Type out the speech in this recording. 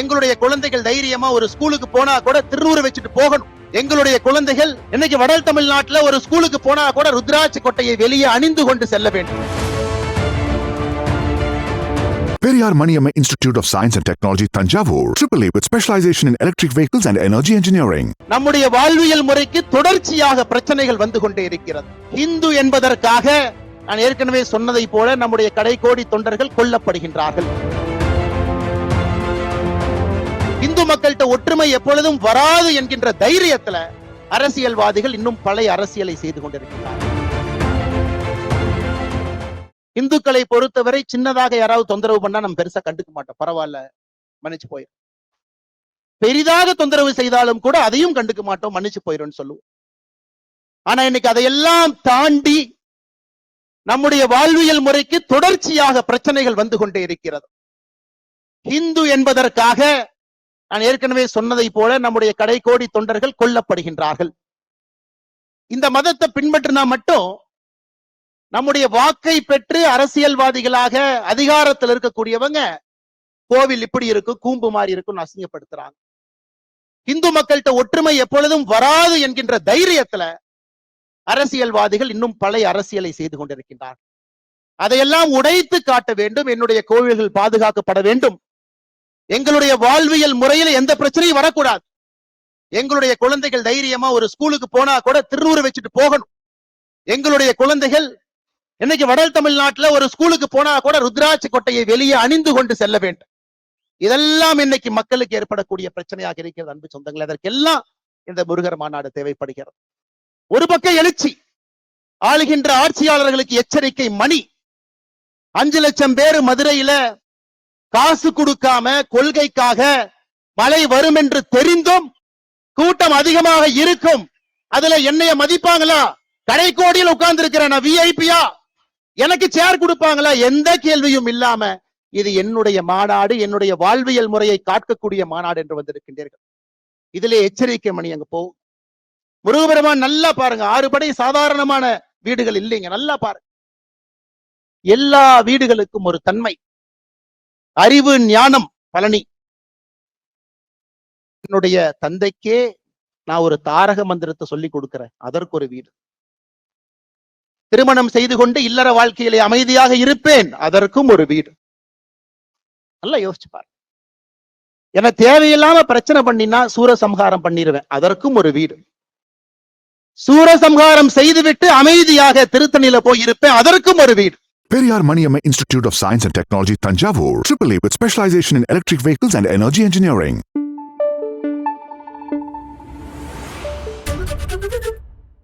எங்களுடைய குழந்தைகள் தைரியமா ஒரு ஸ்கூலுக்கு போனா கூட திருநூறு வச்சுட்டு போகணும். எங்களுடைய குழந்தைகள் இன்னைக்கு வட தமிழ்நாட்டுல ஒரு ஸ்கூலுக்கு போனா கூட ருத்ராட்சி கொட்டையை வெளியே அணிந்து கொண்டு செல்ல வேண்டும். Periyar Maniamma Institute of Science and Technology, Tanjavur, AAA with specialization in electric vehicles and energy engineering. நம்முடைய வாழ்வியல் முறைக்கு தொடர்ச்சியாக பிரச்சனைகள் வந்து கொண்டே இருக்கிறது. இந்து என்பதற்காக நான் ஏற்கனவே சொன்னதை போல நம்முடைய கடைக்கோடி தொண்டர்கள் கொல்லப்படுகின்றார்கள். மக்கள்கிட்ட ஒற்றுமை எப்பொழுதும் வராது என்கின்ற தைரியத்துல அரசியல்வாதிகள் இன்னும் பழைய அரசியலை செய்து கொண்டிருக்கிறார்கள். இந்துக்களை பொறுத்தவரை சின்னதாக யாராவது தொந்தரவு பண்ணா நம்ம பெருசா கண்டுக்க மாட்டோம். பரவாயில்ல மன்னிச்சு போயிடும் பெரிதாக தொந்தரவு செய்தாலும் கூட அதையும் கண்டுக்க மாட்டோம் மன்னிச்சு போயிரும் சொல்லுவோம். ஆனா இன்னைக்கு அதையெல்லாம் தாண்டி நம்முடைய வாழ்வியல் முறைக்கு தொடர்ச்சியாக பிரச்சனைகள் வந்து கொண்டே இருக்கிறது. இந்து என்பதற்காக நான் ஏற்கனவே சொன்னதை போல நம்முடைய கடைகோடி தொண்டர்கள் கொல்லப்படுகின்றார்கள். இந்த மதத்தை பின்பற்றினா மட்டும் நம்முடைய வாக்கை பெற்று அரசியல்வாதிகளாக அதிகாரத்தில் இருக்கக்கூடியவங்க கோவில் இப்படி இருக்கும் கூம்பு மாதிரி இருக்கும் அசிங்கப்படுத்துறாங்க. இந்து மக்கள்கிட்ட ஒற்றுமை எப்பொழுதும் வராது என்கின்ற தைரியத்துல அரசியல்வாதிகள் இன்னும் பழைய அரசியலை செய்து கொண்டிருக்கின்றார் அதையெல்லாம் உடைத்து காட்ட வேண்டும் என்னுடைய கோவில்கள் பாதுகாக்கப்பட வேண்டும். எங்களுடைய வாழ்வியல் முறையில எந்த பிரச்சனையும் வரக்கூடாது. எங்களுடைய குழந்தைகள் தைரியமா ஒரு ஸ்கூலுக்கு போனா கூட திருநூறு வச்சுட்டு போகணும். எங்களுடைய குழந்தைகள் இன்னைக்கு வடல் தமிழ்நாட்டுல ஒரு ஸ்கூலுக்கு போனா கூட ருத்ராட்சி கொட்டையை வெளியே அணிந்து கொண்டு செல்ல வேண்டும். இதெல்லாம் இன்னைக்கு மக்களுக்கு ஏற்படக்கூடிய பிரச்சனையாக இருக்கிறது அன்பு சொந்தங்கள். அதற்கெல்லாம் இந்த முருகர் மாநாடு தேவைப்படுகிறது. ஒரு பக்கம் எழுச்சி ஆளுகின்ற ஆட்சியாளர்களுக்கு எச்சரிக்கை மணி. அஞ்சு லட்சம் பேர் மதுரையில காசு கொடுக்காம கொள்கைக்காக மழை வரும் என்று தெரிந்தும் கூட்டம் அதிகமாக இருக்கும். அதுல என்னைய மதிப்பாங்களா? கடைக்கோடியில் உட்கார்ந்து இருக்கிற நான் விஐபியா எனக்கு சேர் கொடுப்பாங்களா? எந்த கேள்வியும் இல்லாம இது என்னுடைய மாநாடு என்னுடைய வாழ்வியல் முறையை காக்கக்கூடிய மாநாடு என்று வந்திருக்கின்றீர்கள். இதிலே எச்சரிக்கை மணி அங்க போகும் முருகபெருமான் நல்லா பாருங்க. ஆறு படை சாதாரணமான வீடுகள் இல்லைங்க. நல்லா பாருங்க. எல்லா வீடுகளுக்கும் ஒரு தன்மை. அறிவு ஞானம் பழனி. என்னுடைய தந்தைக்கே நான் ஒரு தாரக மந்திரத்தை சொல்லி கொடுக்கிறேன். அதற்கு ஒரு வீடு. திருமணம் செய்து கொண்டு இல்லற வாழ்க்கையிலே அமைதியாக இருப்பேன். அதற்கும் ஒரு வீடு. நல்லா யோசிச்சு பாரு என தேவையில்லாம பிரச்சனை பண்ணினா சூரசம்ஹாரம் பண்ணிடுவேன் அதற்கும் ஒரு வீடு. சூரசம்ஹாரம் செய்துவிட்டு அமைதியாக திருத்தணியில போய் இருப்பேன். அதற்கும் ஒரு வீடு. Periyar Maniamma Institute of Science and Technology, Tanjavur, AAA with specialization in electric vehicles and energy engineering.